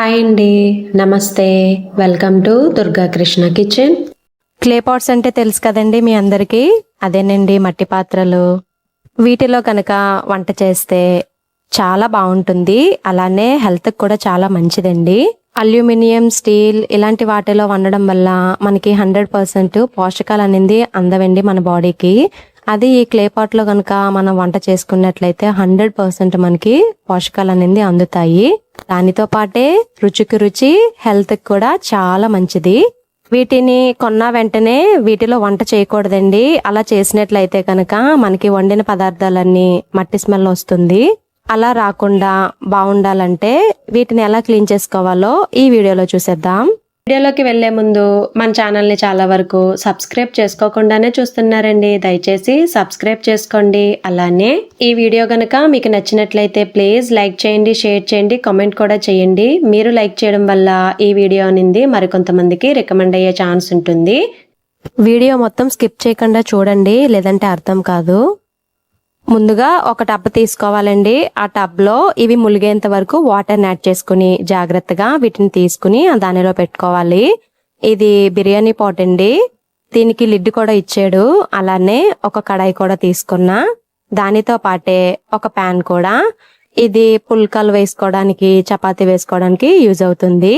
Hi అండి నమస్తే welcome to Durga Krishna kitchen clay pots అంటే తెలుసు కదండి మీ అందరికీ? అదేనండి మట్టి పాత్రలు. వీటిలో కనుక వంట చేస్తే చాలా బాగుంటుంది. అలానే హెల్త్ కూడా చాలా మంచిదండి. అల్యూమినియం స్టీల్ ఇలాంటి వాటిలో వండడం వల్ల మనకి హండ్రెడ్ పర్సెంట్ పోషకాలు అనేది అందవండి మన బాడీకి. అది ఈ క్లే పాట్లో కనుక మనం వంట చేసుకున్నట్లయితే హండ్రెడ్ పర్సెంట్ మనకి పోషకాలు అనేది అందుతాయి. దానితో పాటే రుచికి రుచి హెల్త్కి కూడా చాలా మంచిది. వీటిని కొన్న వెంటనే వీటిలో వంట చేయకూడదండి. అలా చేసినట్లయితే కనుక మనకి వండిన పదార్థాలన్నీ మట్టి స్మెల్ వస్తుంది. అలా రాకుండా బాగుండాలంటే వీటిని ఎలా క్లీన్ చేసుకోవాలో ఈ వీడియోలో చూసేద్దాం. వీడియోలోకి వెళ్ళే ముందు మన ఛానల్ని చాలా వరకు సబ్స్క్రైబ్ చేసుకోకుండానే చూస్తున్నారండి. దయచేసి సబ్స్క్రైబ్ చేసుకోండి. అలానే ఈ వీడియో గనక మీకు నచ్చినట్లయితే ప్లీజ్ లైక్ చేయండి షేర్ చేయండి కామెంట్ కూడా చేయండి. మీరు లైక్ చేయడం వల్ల ఈ వీడియో అనేది మరికొంతమందికి రికమెండ్ అయ్యే ఛాన్స్ ఉంటుంది. వీడియో మొత్తం స్కిప్ చేయకుండా చూడండి లేదంటే అర్థం కాదు. ముందుగా ఒక టబ్ తీసుకోవాలండి. ఆ టబ్లో ఇవి ములిగేంత వరకు వాటర్ని యాడ్ చేసుకుని జాగ్రత్తగా వీటిని తీసుకుని దానిలో పెట్టుకోవాలి. ఇది బిర్యానీ పాట్ అండి. దీనికి లిడ్ కూడా ఇచ్చాడు. అలానే ఒక కడాయి కూడా తీసుకున్నా. దానితో పాటే ఒక ప్యాన్ కూడా. ఇది పుల్కాలు వేసుకోవడానికి చపాతీ వేసుకోవడానికి యూజ్ అవుతుంది.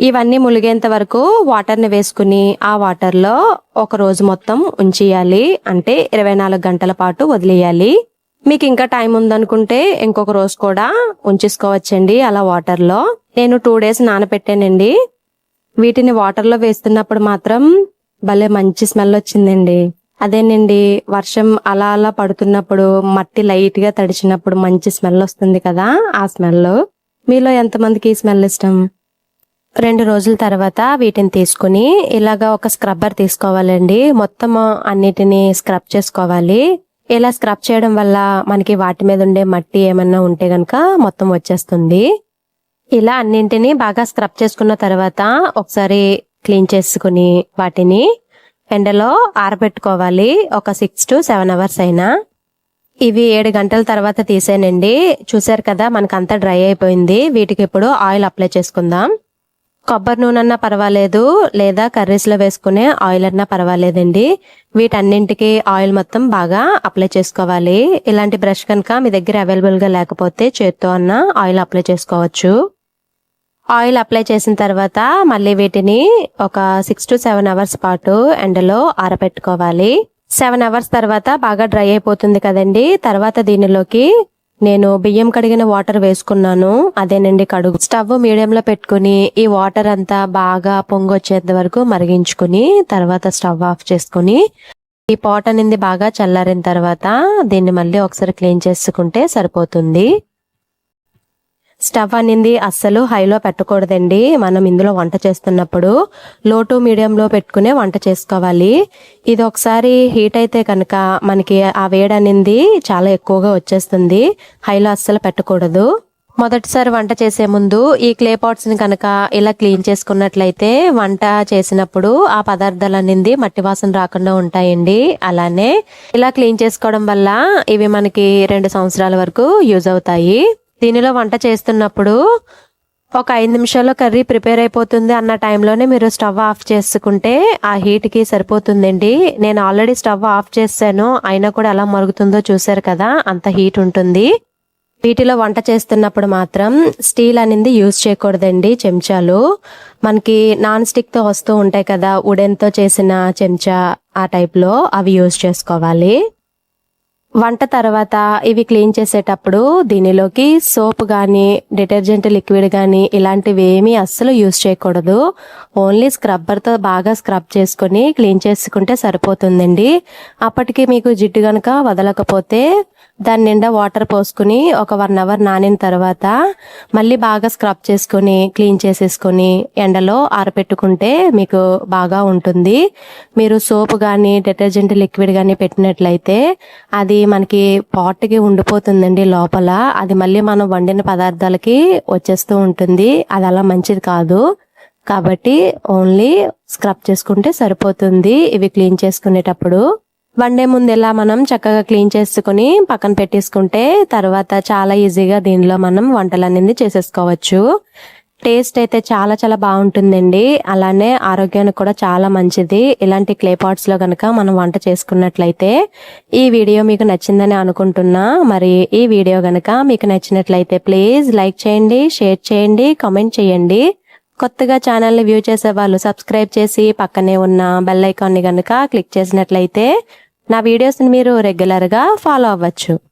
ఇవన్నీ ములిగేంత వరకు వాటర్ని వేసుకుని ఆ వాటర్లో ఒక రోజు మొత్తం ఉంచేయాలి. అంటే ఇరవై నాలుగు గంటల పాటు వదిలేయాలి. మీకు ఇంకా టైం ఉందనుకుంటే ఇంకొక రోజు కూడా ఉంచేసుకోవచ్చండి అలా వాటర్లో నేను టూ డేస్ నానపెట్టానండి. వీటిని వాటర్లో వేస్తున్నప్పుడు మాత్రం భలే మంచి స్మెల్ వచ్చిందండి. అదేనండి వర్షం అలా అలా పడుతున్నప్పుడు మట్టి లైట్గా తడిచినప్పుడు మంచి స్మెల్ వస్తుంది కదా ఆ స్మెల్ మీలో ఎంతమందికి ఈ స్మెల్ ఇష్టం? రెండు రోజుల తర్వాత వీటిని తీసుకుని ఇలాగా ఒక స్క్రబ్బర్ తీసుకోవాలండి. మొత్తం అన్నిటిని స్క్రబ్ చేసుకోవాలి. ఇలా స్క్రబ్ చేయడం వల్ల మనకి వాటి మీద ఉండే మట్టి ఏమన్నా ఉంటే గనక మొత్తం వచ్చేస్తుంది. ఇలా అన్నింటిని బాగా స్క్రబ్ చేసుకున్న తర్వాత ఒకసారి క్లీన్ చేసుకుని వాటిని ఎండలో ఆరబెట్టుకోవాలి. ఒక సిక్స్ టు సెవెన్ అవర్స్ అయినా. ఇవి ఏడు గంటల తర్వాత తీసేనండి. చూసారు కదా మనకంతా డ్రై అయిపోయింది. వీటికి ఇప్పుడు ఆయిల్ అప్లై చేసుకుందాం. కొబ్బరి నూనె అన్నా పర్వాలేదు లేదా కర్రీస్లో వేసుకునే ఆయిల్ అన్నా పర్వాలేదండి. వీటన్నింటికి ఆయిల్ మొత్తం బాగా అప్లై చేసుకోవాలి. ఇలాంటి బ్రష్ కనుక మీ దగ్గర అవైలబుల్గా లేకపోతే చేత్తో అన్న ఆయిల్ అప్లై చేసుకోవచ్చు. ఆయిల్ అప్లై చేసిన తర్వాత మళ్ళీ వీటిని ఒక సిక్స్ టు సెవెన్ అవర్స్ పాటు ఎండలో ఆరబెట్టుకోవాలి. సెవెన్ అవర్స్ తర్వాత బాగా డ్రై అయిపోతుంది కదండి. తర్వాత దీనిలోకి నేను బియ్యం కడిగిన వాటర్ వేసుకున్నాను అదేనండి కడుగు. స్టవ్ మీడియంలో పెట్టుకుని ఈ వాటర్ అంతా బాగా పొంగొచ్చేంత వరకు మరిగించుకుని తర్వాత స్టవ్ ఆఫ్ చేసుకుని ఈ పాట్ అనేది బాగా చల్లారిన తర్వాత దీన్ని మళ్ళీ ఒకసారి క్లీన్ చేసుకుంటే సరిపోతుంది. స్టవ్ అనేది అస్సలు హైలో పెట్టకూడదండి. మనం ఇందులో వంట చేస్తున్నప్పుడు లో టు మీడియంలో పెట్టుకునే వంట చేసుకోవాలి. ఇది ఒకసారి హీట్ అయితే కనుక మనకి ఆ వేడి అనేది చాలా ఎక్కువగా వచ్చేస్తుంది. హైలో అస్సలు పెట్టకూడదు. మొదటిసారి వంట చేసే ముందు ఈ క్లే పాట్స్ని కనుక ఇలా క్లీన్ చేసుకున్నట్లయితే వంట చేసినప్పుడు ఆ పదార్థాలు అనేది మట్టి వాసన రాకుండా ఉంటాయండి. అలానే ఇలా క్లీన్ చేసుకోవడం వల్ల ఇవి మనకి రెండు సంవత్సరాల వరకు యూజ్ అవుతాయి. దీనిలో వంట చేస్తున్నప్పుడు ఒక ఐదు నిమిషాల్లో కర్రీ ప్రిపేర్ అయిపోతుంది అన్న టైంలోనే మీరు స్టవ్ ఆఫ్ చేసుకుంటే ఆ హీట్కి సరిపోతుందండి. నేను ఆల్రెడీ స్టవ్ ఆఫ్ చేశాను. అయినా కూడా ఎలా మరుగుతుందో చూసారు కదా అంత హీట్ ఉంటుంది. వీటిలో వంట చేస్తున్నప్పుడు మాత్రం స్టీల్ అనేది యూజ్ చేయకూడదండి చెంచాలు. మనకి నాన్ స్టిక్తో వస్తూ ఉంటాయి కదా వుడెన్తో చేసిన చెంచా ఆ టైప్లో అవి యూజ్ చేసుకోవాలి. వంట తర్వాత ఇవి క్లీన్ చేసేటప్పుడు దీనిలోకి సోప్ కానీ డిటర్జెంట్ లిక్విడ్ కానీ ఇలాంటివి ఏమీ అస్సలు యూజ్ చేయకూడదు. ఓన్లీ స్క్రబ్బర్తో బాగా స్క్రబ్ చేసుకుని క్లీన్ చేసుకుంటే సరిపోతుందండి. అప్పటికి మీకు జిడ్డు గనక వదలకపోతే దాని నిండా వాటర్ పోసుకుని ఒక వన్ అవర్ నానిన తర్వాత మళ్ళీ బాగా స్క్రబ్ చేసుకొని క్లీన్ చేసేసుకొని ఎండలో ఆరపెట్టుకుంటే మీకు బాగా ఉంటుంది. మీరు సోప్ కానీ డిటర్జెంట్ లిక్విడ్ కానీ పెట్టినట్లయితే అది మనకి పాట్కి ఉండిపోతుందండి లోపల. అది మళ్ళీ మనం వండిన పదార్థాలకి వచ్చేస్తూ ఉంటుంది. అది అలా మంచిది కాదు. కాబట్టి ఓన్లీ స్క్రబ్ చేసుకుంటే సరిపోతుంది. ఇవి క్లీన్ చేసుకునేటప్పుడు. వన్ డే ముందు ఇలా మనం చక్కగా క్లీన్ చేసుకుని పక్కన పెట్టేసుకుంటే తర్వాత చాలా ఈజీగా దీనిలో మనం వంటలు అనేది చేసేసుకోవచ్చు. టేస్ట్ అయితే చాలా చాలా బాగుంటుందండి. అలానే ఆరోగ్యానికి కూడా చాలా మంచిది. ఇలాంటి క్లే పాట్స్ కనుక మనం వంట చేసుకున్నట్లయితే ఈ వీడియో మీకు నచ్చిందని అనుకుంటున్నా. మరి ఈ వీడియో కనుక మీకు నచ్చినట్లయితే ప్లీజ్ లైక్ చేయండి షేర్ చేయండి కామెంట్ చేయండి. కొత్తగా ఛానల్ని వ్యూ చేసే వాళ్ళు సబ్స్క్రైబ్ చేసి పక్కనే ఉన్న బెల్ ఐకాన్ని కనుక క్లిక్ చేసినట్లయితే నా వీడియోస్ని మీరు రెగ్యులర్గా ఫాలో అవ్వచ్చు.